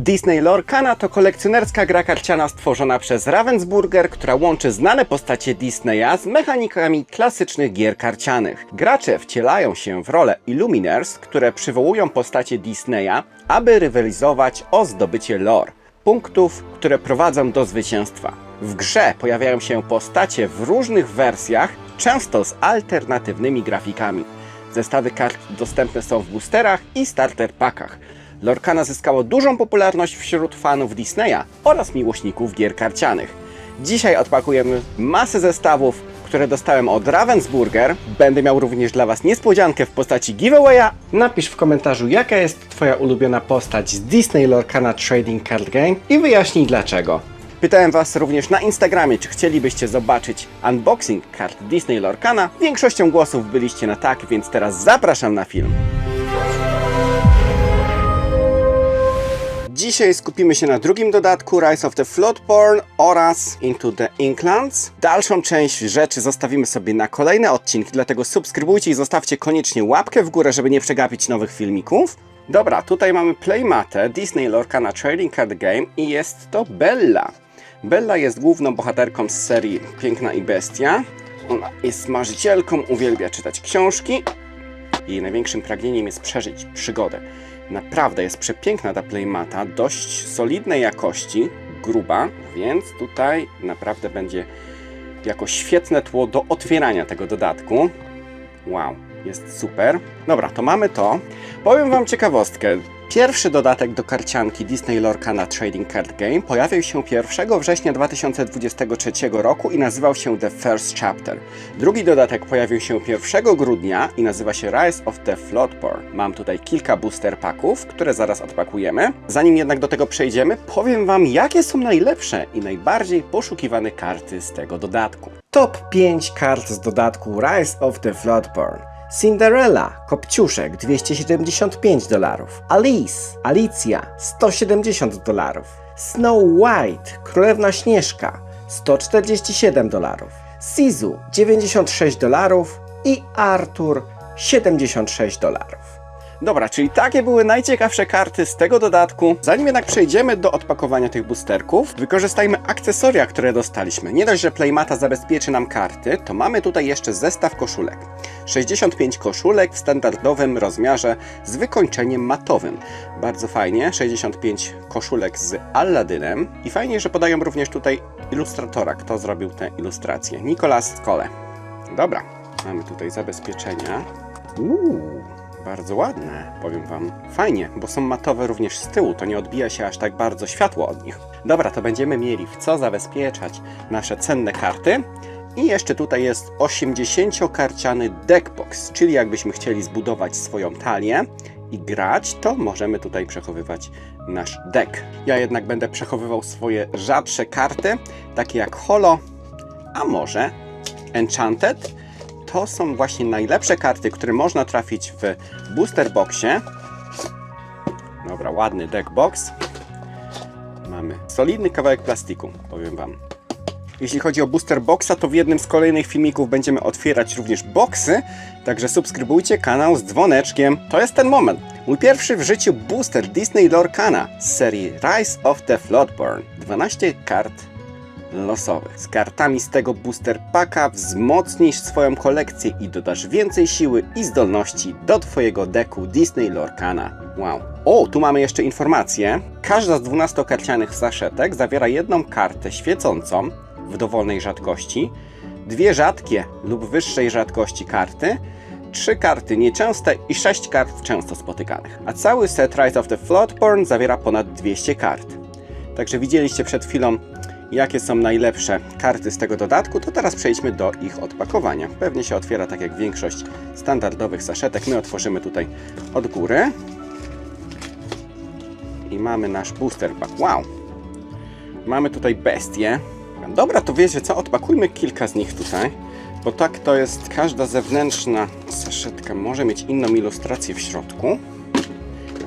Disney Lorcana to kolekcjonerska gra karciana stworzona przez Ravensburger, która łączy znane postacie Disneya z mechanikami klasycznych gier karcianych. Gracze wcielają się w rolę Illuminers, które przywołują postacie Disneya, aby rywalizować o zdobycie lore punktów, które prowadzą do zwycięstwa. W grze pojawiają się postacie w różnych wersjach, często z alternatywnymi grafikami. Zestawy kart dostępne są w boosterach i starter packach. Lorcana zyskało dużą popularność wśród fanów Disneya oraz miłośników gier karcianych. Dzisiaj odpakujemy masę zestawów, które dostałem od Ravensburger. Będę miał również dla Was niespodziankę w postaci giveawaya. Napisz w komentarzu, jaka jest Twoja ulubiona postać z Disney Lorcana Trading Card Game i wyjaśnij dlaczego. Pytałem Was również na Instagramie, czy chcielibyście zobaczyć unboxing kart Disney Lorcana. Większością głosów byliście na tak, więc teraz zapraszam na film. Dzisiaj skupimy się na drugim dodatku Rise of the Floodborn oraz Into the Inklands. Dalszą część rzeczy zostawimy sobie na kolejne odcinki, dlatego subskrybujcie i zostawcie koniecznie łapkę w górę, żeby nie przegapić nowych filmików. Dobra, tutaj mamy playmatę Disney Lorcana Trading Card Game i jest to Bella. Bella jest główną bohaterką z serii Piękna i Bestia. Ona jest marzycielką, uwielbia czytać książki jej największym pragnieniem jest przeżyć przygodę. Naprawdę jest przepiękna ta playmata, dość solidnej jakości, gruba, więc tutaj naprawdę będzie jako świetne tło do otwierania tego dodatku. Wow, jest super. Dobra, to mamy to. Powiem Wam ciekawostkę. Pierwszy dodatek do karcianki Disney Lorcana Trading Card Game pojawił się 1 września 2023 roku i nazywał się The First Chapter. Drugi dodatek pojawił się 1 grudnia i nazywa się Rise of the Floodborn. Mam tutaj kilka booster packów, które zaraz odpakujemy. Zanim jednak do tego przejdziemy, powiem Wam, jakie są najlepsze i najbardziej poszukiwane karty z tego dodatku. Top 5 kart z dodatku Rise of the Floodborn. Cinderella, Kopciuszek 275 dolarów. Alice, Alicja 170 dolarów. Snow White, Królewna Śnieżka 147 dolarów. Sizu 96 dolarów i Arthur 76 dolarów. Dobra, czyli takie były najciekawsze karty z tego dodatku. Zanim jednak przejdziemy do odpakowania tych boosterków, wykorzystajmy akcesoria, które dostaliśmy. Nie dość, że Playmata zabezpieczy nam karty, to mamy tutaj jeszcze zestaw koszulek. 65 koszulek w standardowym rozmiarze z wykończeniem matowym. Bardzo fajnie, 65 koszulek z Aladynem i fajnie, że podają również tutaj ilustratora, kto zrobił te ilustracje. Nicolas Skole. Dobra, mamy tutaj zabezpieczenia. Uuu, bardzo ładne, powiem Wam. Fajnie, bo są matowe również z tyłu, to nie odbija się aż tak bardzo światło od nich. Dobra, to będziemy mieli w co zabezpieczać nasze cenne karty. I jeszcze tutaj jest 80-karciany deckbox, czyli jakbyśmy chcieli zbudować swoją talię i grać, to możemy tutaj przechowywać nasz deck. Ja jednak będę przechowywał swoje rzadsze karty, takie jak Holo, a może Enchanted. To są właśnie najlepsze karty, które można trafić w booster boxie. Dobra, ładny deck box. Mamy solidny kawałek plastiku, powiem Wam. Jeśli chodzi o booster boxa, to w jednym z kolejnych filmików będziemy otwierać również boxy, także subskrybujcie kanał z dzwoneczkiem. To jest ten moment. Mój pierwszy w życiu booster Disney Lorcana z serii Rise of the Floodborn. 12 kart losowych. Z kartami z tego booster packa wzmocnisz swoją kolekcję i dodasz więcej siły i zdolności do Twojego deku Disney Lorcana. Wow. O, tu mamy jeszcze informację. Każda z 12 karcianych saszetek zawiera jedną kartę świecącą w dowolnej rzadkości, dwie rzadkie lub wyższej rzadkości karty, trzy karty nieczęste i sześć kart często spotykanych. A cały set Rise of the Floodborn zawiera ponad 200 kart. Także widzieliście przed chwilą, jakie są najlepsze karty z tego dodatku, to teraz przejdźmy do ich odpakowania. Pewnie się otwiera tak jak większość standardowych saszetek. My otworzymy tutaj od góry. I mamy nasz booster pack. Wow! Mamy tutaj bestie. Dobra, to wiecie co? Odpakujmy kilka z nich tutaj. Bo tak to jest, każda zewnętrzna saszetka może mieć inną ilustrację w środku.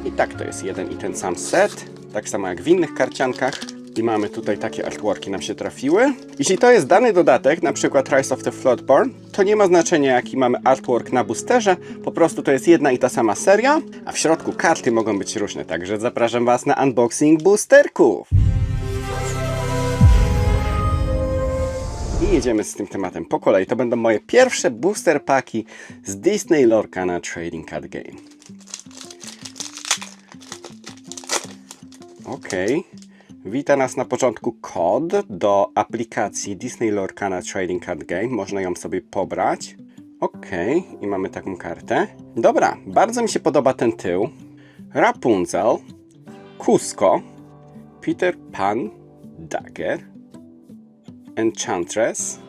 I tak to jest jeden i ten sam set. Tak samo jak w innych karciankach. I mamy tutaj takie artworki nam się trafiły. Jeśli to jest dany dodatek, na przykład Rise of the Floodborn, to nie ma znaczenia jaki mamy artwork na boosterze, po prostu to jest jedna i ta sama seria, a w środku karty mogą być różne, także zapraszam Was na unboxing boosterków. I jedziemy z tym tematem po kolei. To będą moje pierwsze booster paki z Disney Lorcana Trading Card Game. Ok. Wita nas na początku kod do aplikacji Disney Lorcana Trading Card Game. Można ją sobie pobrać. Ok. I mamy taką kartę. Dobra, bardzo mi się podoba ten tył. Rapunzel, Cusco, Peter Pan, Dagger, Enchantress,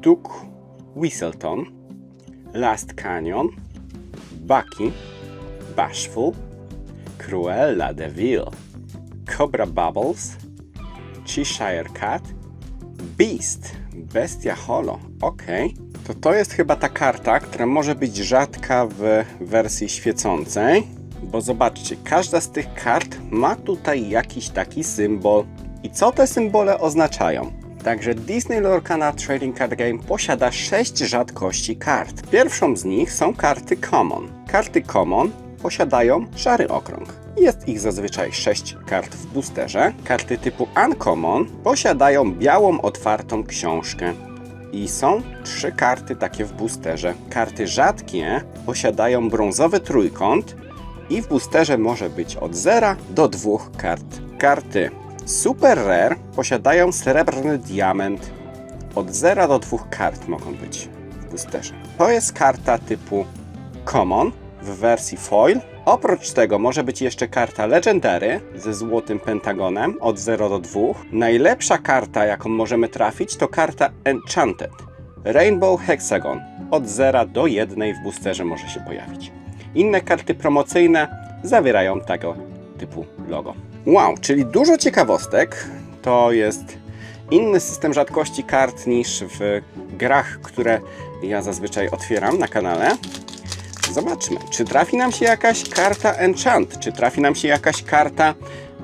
Duke Whistleton, Last Canyon, Bucky, Bashful, Cruella de Vil, Cobra Bubbles, Cheshire Cat, Beast, Bestia Holo. Ok, to to jest chyba ta karta, która może być rzadka w wersji świecącej, bo zobaczcie, każda z tych kart ma tutaj jakiś taki symbol. I co te symbole oznaczają? Także Disney Lorcana Trading Card Game posiada 6 rzadkości kart. Pierwszą z nich są karty Common. Karty Common posiadają szary okrąg. Jest ich zazwyczaj 6 kart w boosterze. Karty typu Uncommon posiadają białą, otwartą książkę. I są trzy karty takie w boosterze. Karty rzadkie posiadają brązowy trójkąt i w boosterze może być od 0 do 2 kart. Karty Super Rare posiadają srebrny diament. Od 0 do 2 kart mogą być w boosterze. To jest karta typu Common w wersji foil. Oprócz tego może być jeszcze karta Legendary ze złotym pentagonem od 0 do 2. Najlepsza karta, jaką możemy trafić, to karta Enchanted. Rainbow Hexagon od 0 do 1 w boosterze może się pojawić. Inne karty promocyjne zawierają tego typu logo. Wow, czyli dużo ciekawostek. To jest inny system rzadkości kart niż w grach, które ja zazwyczaj otwieram na kanale. Zobaczmy, czy trafi nam się jakaś karta Enchant, czy trafi nam się jakaś karta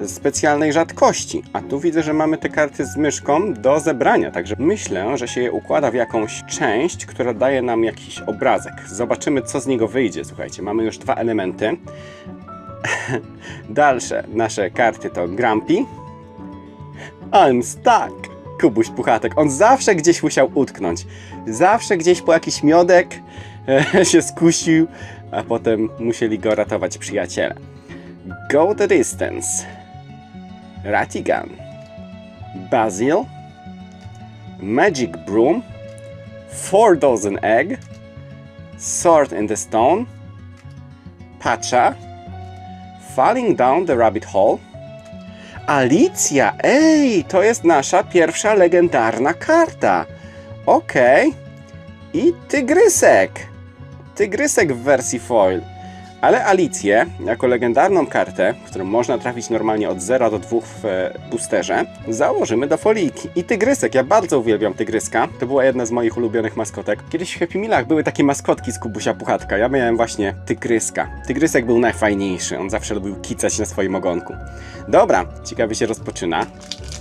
specjalnej rzadkości. A tu widzę, że mamy te karty z myszką do zebrania, także myślę, że się je układa w jakąś część, która daje nam jakiś obrazek. Zobaczymy, co z niego wyjdzie. Słuchajcie, mamy już dwa elementy. Dalsze nasze karty to Grumpy. I'm stuck. Kubuś Puchatek. On zawsze gdzieś musiał utknąć. Zawsze gdzieś po jakiś miodek e, się skusił, a potem musieli go ratować przyjaciele. Go the distance. Ratigan. Basil. Magic Broom. Four dozen egg. Sword in the stone. Pacha. Falling Down the Rabbit Hole. Alicja! Ej, to jest nasza pierwsza legendarna karta. Okej. I Tygrysek. Tygrysek w wersji foil. Ale Alicję, jako legendarną kartę, którą można trafić normalnie od 0 do 2 w e, boosterze, założymy do foliki. I Tygrysek, ja bardzo uwielbiam Tygryska. To była jedna z moich ulubionych maskotek. Kiedyś w Happy Mealach były takie maskotki z Kubusia Puchatka. Ja miałem właśnie Tygryska. Tygrysek był najfajniejszy. On zawsze lubił kicać na swoim ogonku. Dobra, ciekawie się rozpoczyna.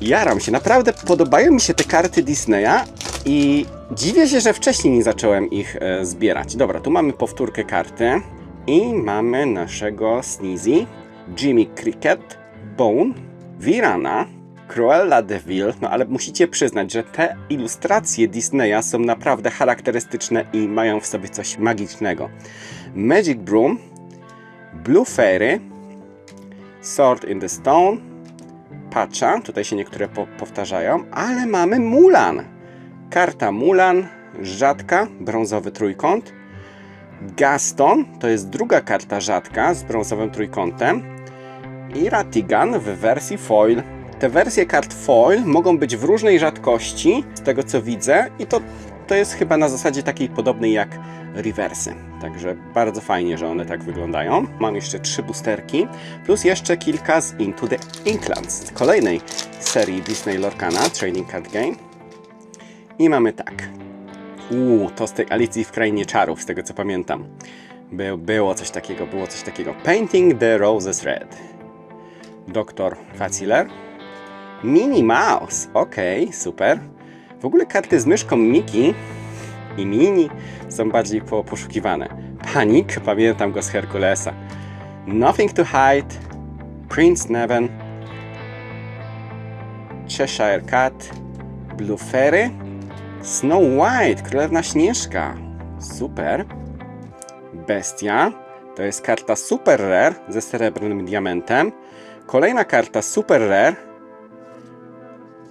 Jaram się, naprawdę podobają mi się te karty Disneya i dziwię się, że wcześniej nie zacząłem ich e, zbierać. Dobra, tu mamy powtórkę karty. I mamy naszego Sneezy, Jimmy Cricket, Bone, Virana, Cruella de Vil, no ale musicie przyznać, że te ilustracje Disneya są naprawdę charakterystyczne i mają w sobie coś magicznego. Magic Broom, Blue Fairy, Sword in the Stone, Pacha, tutaj się niektóre po powtarzają, ale mamy Mulan. Karta Mulan, rzadka, brązowy trójkąt, Gaston to jest druga karta rzadka z brązowym trójkątem i Ratigan w wersji foil. Te wersje kart foil mogą być w różnej rzadkości, z tego co widzę, i to, to jest chyba na zasadzie takiej podobnej jak reversy. Także bardzo fajnie, że one tak wyglądają. Mam jeszcze trzy boosterki, plus jeszcze kilka z Into the Inklands, z kolejnej serii Disney Lorcana Trading Card Game. I mamy tak. Uuu, to z tej Alicji w Krainie Czarów, z tego co pamiętam. By, było coś takiego, było coś takiego. Painting the Roses Red. Doktor Faciler. Minnie Mouse. Okej, super. W ogóle karty z myszką Mickey i Mini są bardziej po, poszukiwane. Panik, pamiętam go z Herkulesa. Nothing to hide. Prince Neven. Cheshire Cat. Blue Fairy. Snow White, Królewna Śnieżka. Super. Bestia. To jest karta Super Rare ze srebrnym diamentem. Kolejna karta Super Rare.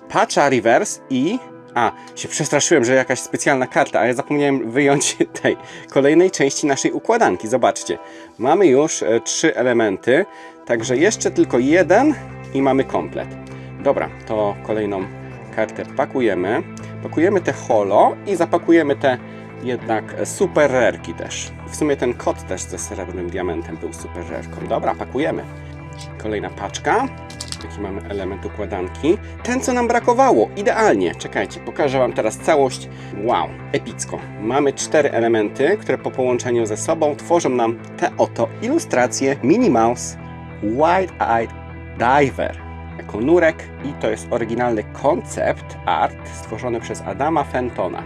Pacha Reverse i... A, się przestraszyłem, że jakaś specjalna karta, a ja zapomniałem wyjąć tej kolejnej części naszej układanki. Zobaczcie, mamy już e, trzy elementy, także jeszcze tylko jeden i mamy komplet. Dobra, to kolejną kartę pakujemy. Pakujemy te holo i zapakujemy te jednak super rerki też. W sumie ten kot też ze srebrnym diamentem był super rerką. Dobra, pakujemy. Kolejna paczka. Taki mamy element układanki. Ten, co nam brakowało. Idealnie. Czekajcie, pokażę Wam teraz całość. Wow, epicko. Mamy cztery elementy, które po połączeniu ze sobą tworzą nam te oto ilustracje Minnie Mouse Wide-Eyed Diver jako nurek i to jest oryginalny koncept art stworzony przez Adama Fentona.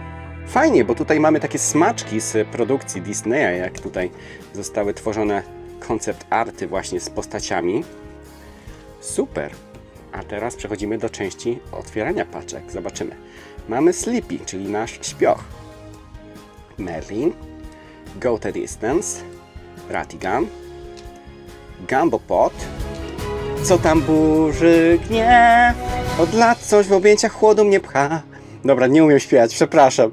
Fajnie, bo tutaj mamy takie smaczki z produkcji Disneya, jak tutaj zostały tworzone koncept arty właśnie z postaciami. Super. A teraz przechodzimy do części otwierania paczek. Zobaczymy. Mamy Sleepy, czyli nasz śpioch. Merlin, Go the Distance, Ratigan, Gumbo Pot, co tam burzy gniew, od lat coś w objęciach chłodu mnie pcha. Dobra, nie umiem śpiewać, przepraszam.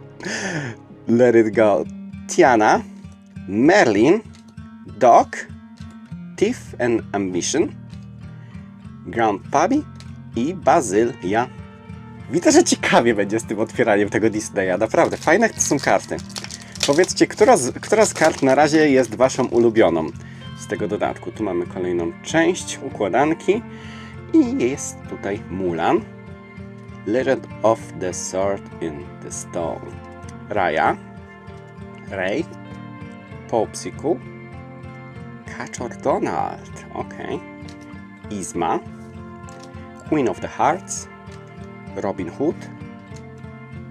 Let it go. Tiana, Merlin, Doc, Tiff and Ambition, Grand Puppy i Bazylia. Widzę, że ciekawie będzie z tym otwieraniem tego Disneya. Naprawdę, fajne to są karty. Powiedzcie, która z, która z kart na razie jest waszą ulubioną z tego dodatku? Tu mamy kolejną część układanki i jest tutaj Mulan. Legend of the Sword in the Stone. Raya. Ray. Popsicle. Kaczor Donald. Ok. Izma. Queen of the Hearts. Robin Hood.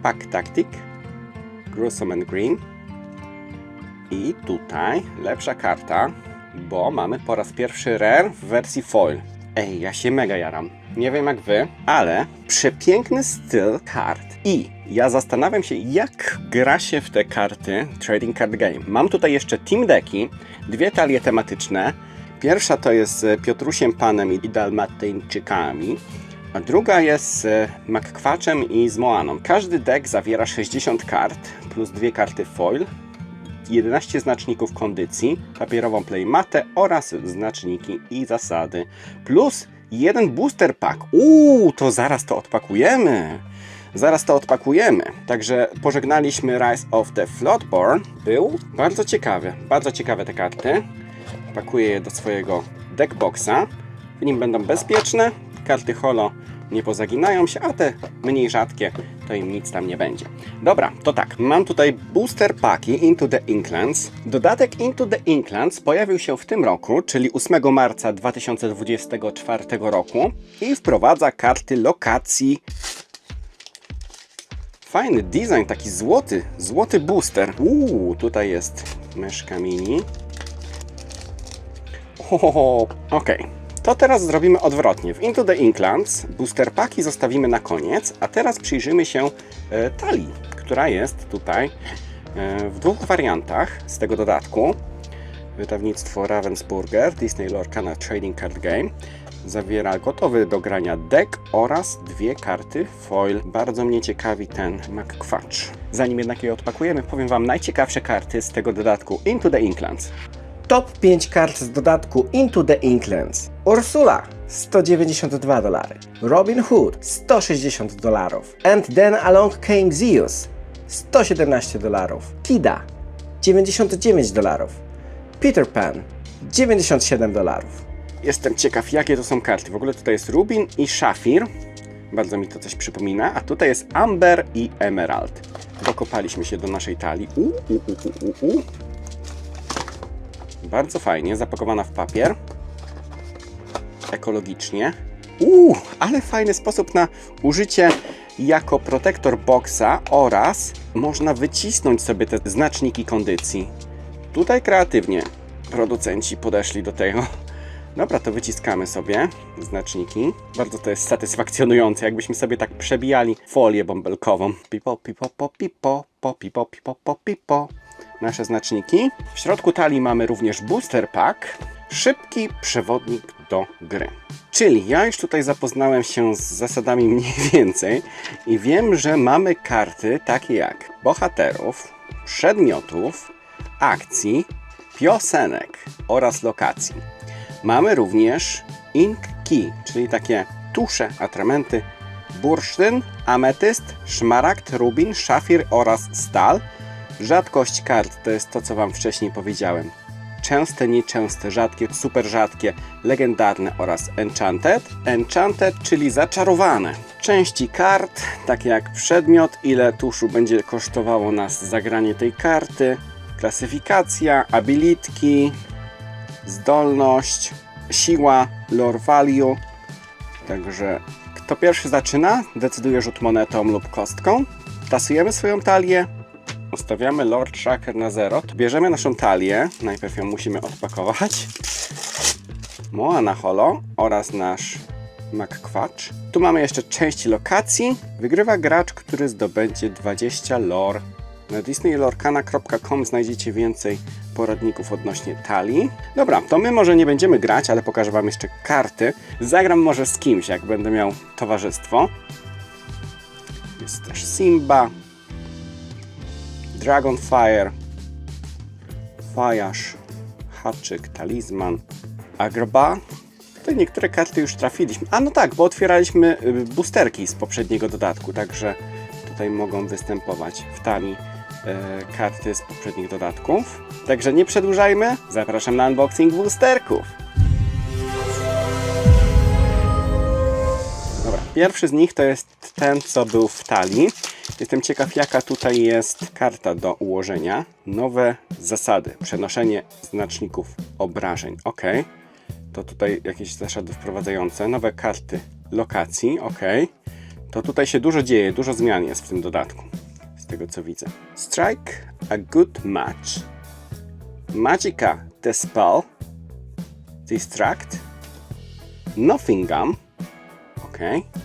Pack Tactic. Gruesome and Green. I tutaj lepsza karta, bo mamy po raz pierwszy rare w wersji foil. Ej, ja się mega jaram. Nie wiem jak wy, ale przepiękny styl kart. I ja zastanawiam się, jak gra się w te karty Trading Card Game. Mam tutaj jeszcze Team Decki, dwie talie tematyczne. Pierwsza to jest z Piotrusiem Panem i Dalmatyńczykami, a druga jest z Makkwaczem i z Moaną. Każdy deck zawiera 60 kart, plus dwie karty foil, 11 znaczników kondycji, papierową playmatę oraz znaczniki i zasady. Plus jeden booster pack. Uuu, to zaraz to odpakujemy. Zaraz to odpakujemy. Także pożegnaliśmy Rise of the Floodborn. Był bardzo ciekawy. Bardzo ciekawe te karty. Pakuję je do swojego deckboxa. W nim będą bezpieczne. Karty holo nie pozaginają się, a te mniej rzadkie to im nic tam nie będzie. Dobra, to tak, mam tutaj booster paki Into the Inklands. Dodatek Into the Inklands pojawił się w tym roku, czyli 8 marca 2024 roku i wprowadza karty lokacji. Fajny design, taki złoty, złoty booster. Uuu, tutaj jest myszka mini. Okej. To teraz zrobimy odwrotnie. W Into the Inklands booster paki zostawimy na koniec, a teraz przyjrzymy się e, talii, która jest tutaj e, w dwóch wariantach z tego dodatku. Wydawnictwo Ravensburger, Disney Lorcana Trading Card Game. Zawiera gotowy do grania deck oraz dwie karty foil. Bardzo mnie ciekawi ten McQuatch. Zanim jednak je odpakujemy, powiem Wam najciekawsze karty z tego dodatku Into the Inklands. Top 5 kart z dodatku Into the Inklands. Ursula 192 dolary. Robin Hood 160 dolarów. And then along came Zeus 117 dolarów. Kida 99 dolarów. Peter Pan 97 dolarów. Jestem ciekaw, jakie to są karty. W ogóle tutaj jest Rubin i Szafir. Bardzo mi to coś przypomina. A tutaj jest Amber i Emerald. Dokopaliśmy się do naszej talii. U, u, u, u, u. Bardzo fajnie, zapakowana w papier. Ekologicznie. Uuu, ale fajny sposób na użycie jako protektor boxa oraz można wycisnąć sobie te znaczniki kondycji. Tutaj kreatywnie producenci podeszli do tego. Dobra, to wyciskamy sobie znaczniki. Bardzo to jest satysfakcjonujące, jakbyśmy sobie tak przebijali folię bąbelkową. Pipo, pipo, po, pipo, po, pipo, pipo, po, pipo. Nasze znaczniki. W środku talii mamy również booster pack. Szybki przewodnik do gry. Czyli ja już tutaj zapoznałem się z zasadami mniej więcej i wiem, że mamy karty takie jak bohaterów, przedmiotów, akcji, piosenek oraz lokacji. Mamy również ink key, czyli takie tusze, atramenty, bursztyn, ametyst, szmaragd, rubin, szafir oraz stal. Rzadkość kart to jest to, co Wam wcześniej powiedziałem. Częste, nieczęste, rzadkie, super rzadkie, legendarne oraz enchanted. Enchanted, czyli zaczarowane. Części kart, takie jak przedmiot, ile tuszu będzie kosztowało nas zagranie tej karty, klasyfikacja, abilitki, zdolność, siła, lore value. Także kto pierwszy zaczyna, decyduje rzut monetą lub kostką. Tasujemy swoją talię, ustawiamy lore tracker na 0. Bierzemy naszą talię, najpierw ją musimy odpakować. Moa na holo oraz nasz McQuatch. Tu mamy jeszcze części lokacji. Wygrywa gracz, który zdobędzie 20 lore. Na disneylorkana.com znajdziecie więcej poradników odnośnie talii. Dobra, to my może nie będziemy grać, ale pokażę Wam jeszcze karty. Zagram może z kimś, jak będę miał towarzystwo. Jest też Simba, Dragonfire, Fajasz, Haczyk, Talizman, Agrba. Tutaj niektóre karty już trafiliśmy. A no tak, bo otwieraliśmy y, boosterki z poprzedniego dodatku, także tutaj mogą występować w talii y, karty z poprzednich dodatków. Także nie przedłużajmy, zapraszam na unboxing boosterków. Pierwszy z nich to jest ten, co był w talii. Jestem ciekaw, jaka tutaj jest karta do ułożenia. Nowe zasady. Przenoszenie znaczników obrażeń. Ok. To tutaj jakieś zasady wprowadzające. Nowe karty lokacji. Ok. To tutaj się dużo dzieje, dużo zmian jest w tym dodatku. Z tego co widzę. Strike a good match. Magica the spell. Distract. Nottingham. Ok,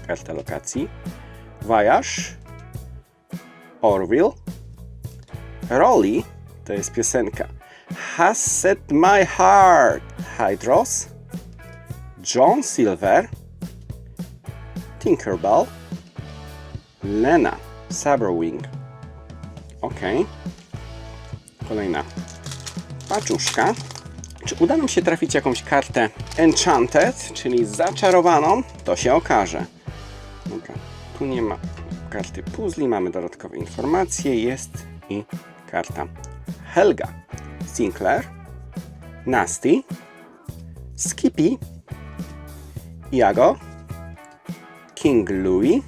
karta lokacji. Voyage. Orville. Rolly to jest piosenka. Has set my heart. Hydros. John Silver. Tinkerbell. Lena. Saberwing. Ok. Kolejna paczuszka. Czy uda nam się trafić jakąś kartę Enchanted, czyli zaczarowaną? To się okaże. Dobra, tu nie ma karty puzli, mamy dodatkowe informacje, jest i karta Helga, Sinclair, Nasty, Skippy, Iago, King Louis,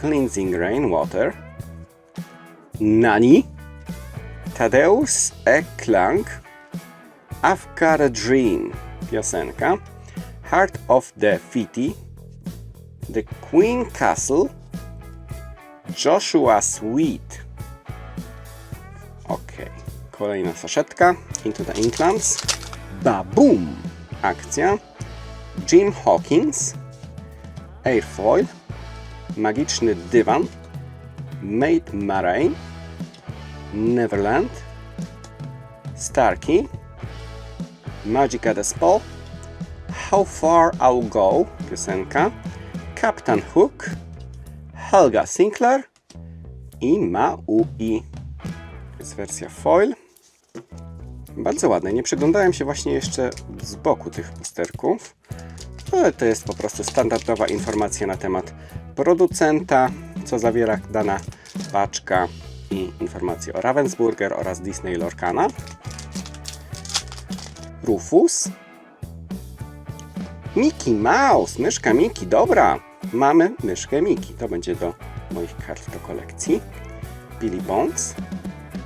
Cleansing Rainwater, Nani, Tadeusz Eklang, I've Got a Dream, piosenka, Heart of the Fiti, The Queen Castle, Joshua Sweet. Ok, kolejna saszetka, Into the Inklands, Baboom, akcja, Jim Hawkins, Airfoil, Magiczny Dywan, Maid Marain, Neverland, Starkey, Magic the Spell, How Far I'll Go, piosenka, Captain Hook, Helga Sinclair i Maui. To jest wersja foil. Bardzo ładne. Nie przyglądałem się właśnie jeszcze z boku tych pusterków. Ale to jest po prostu standardowa informacja na temat producenta, co zawiera dana paczka i informacje o Ravensburger oraz Disney Lorcana. Rufus. Mickey Mouse, myszka Mickey, dobra. Mamy myszkę Mickey, to będzie do moich kart do kolekcji. Billy Bones,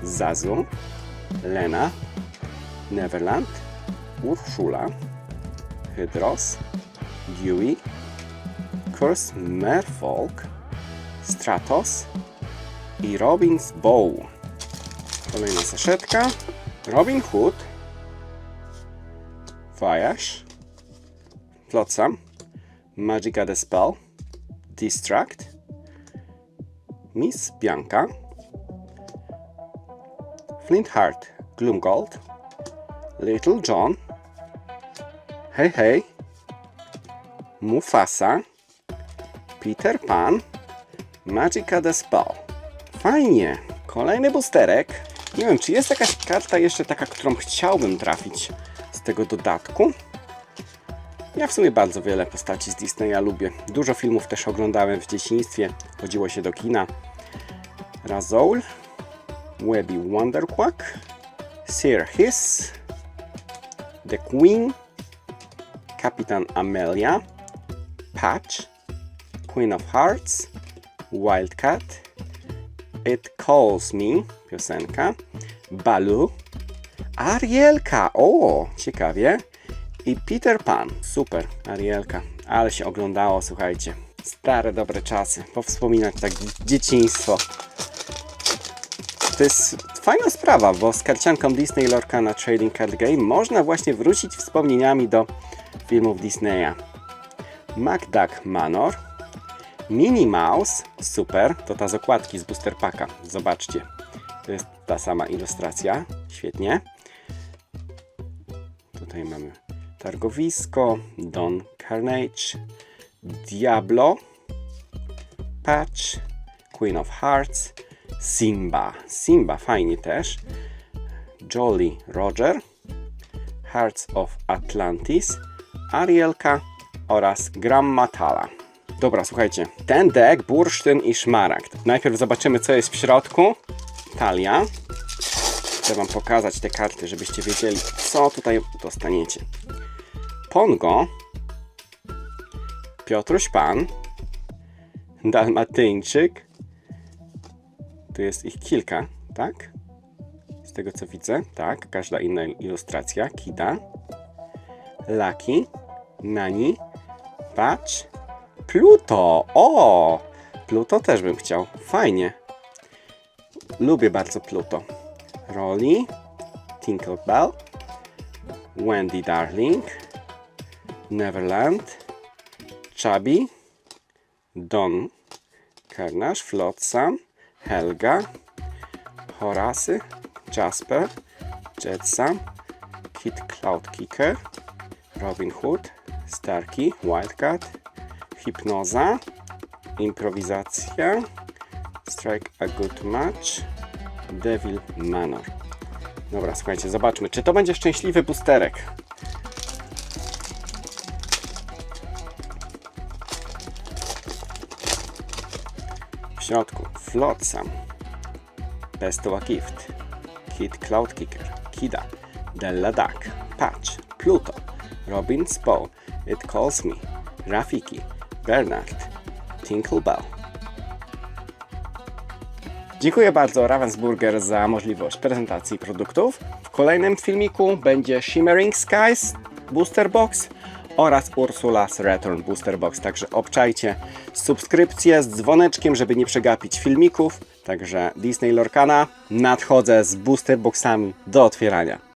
Zazu, Lena, Neverland, Urszula, Hydros, Dewey, Piper's Merfolk, Stratos i Robin's Bow. Kolejna saszetka. Robin Hood, Voyage, Flotsam, Magica the Spell, Distract, Miss Bianca, Flintheart Gloomgold, Little John, Hej Hej, Mufasa, Peter Pan, Magica the Spell. Fajnie. Kolejny boosterek. Nie wiem, czy jest jakaś karta jeszcze taka, którą chciałbym trafić tego dodatku. Ja w sumie bardzo wiele postaci z Disneya lubię. Dużo filmów też oglądałem w dzieciństwie. Chodziło się do kina. Razol, Webby Wonderquack, Sir Hiss, The Queen, Kapitan Amelia, Patch, Queen of Hearts, Wildcat, It Calls Me, piosenka, Balu, Arielka, o, ciekawie, i Peter Pan, super, Arielka, ale się oglądało, słuchajcie, stare dobre czasy, powspominać tak dzieciństwo. To jest fajna sprawa, bo z karcianką Disney Lorcana Trading Card Game można właśnie wrócić wspomnieniami do filmów Disneya. MacDuck Manor, Minnie Mouse, super, to ta z okładki z Booster Packa, zobaczcie. To jest ta sama ilustracja, świetnie. Tutaj mamy targowisko, Don Carnage, Diablo, Patch, Queen of Hearts, Simba. Simba fajnie też. Jolly Roger, Hearts of Atlantis, Arielka oraz Grammatala. Dobra, słuchajcie. Ten deck, bursztyn i szmaragd. Najpierw zobaczymy, co jest w środku. Talia. Chcę Wam pokazać te karty, żebyście wiedzieli, co tutaj dostaniecie. Pongo. Piotruś Pan. Dalmatyńczyk. Tu jest ich kilka, tak? Z tego co widzę, tak. Każda inna ilustracja. Kida. Lucky. Nani. Patch. Pluto! O! Pluto też bym chciał. Fajnie. Lubię bardzo Pluto. Rolly. Tinkerbell. Wendy Darling. Neverland. Chubby. Don. Carnage. Flotsam. Helga. Horacy. Jasper. Jetsam. Kid Cloud Kicker. Robin Hood. Starkey. Wildcat. Hipnoza, improwizacja, strike a good match, devil manor. Dobra, słuchajcie, zobaczmy, czy to będzie szczęśliwy boosterek. W środku Flotsam, Bestowa Gift, Kid Cloud Kicker, Kida, Della Duck, Patch, Pluto, Robin Spow, It Calls Me, Rafiki, Bernard, Tinklebell. Dziękuję bardzo Ravensburger za możliwość prezentacji produktów. W kolejnym filmiku będzie Shimmering Skies Booster Box oraz Ursula's Return Booster Box. Także obczajcie subskrypcję z dzwoneczkiem, żeby nie przegapić filmików. Także Disney Lorcana nadchodzę z booster boxami do otwierania.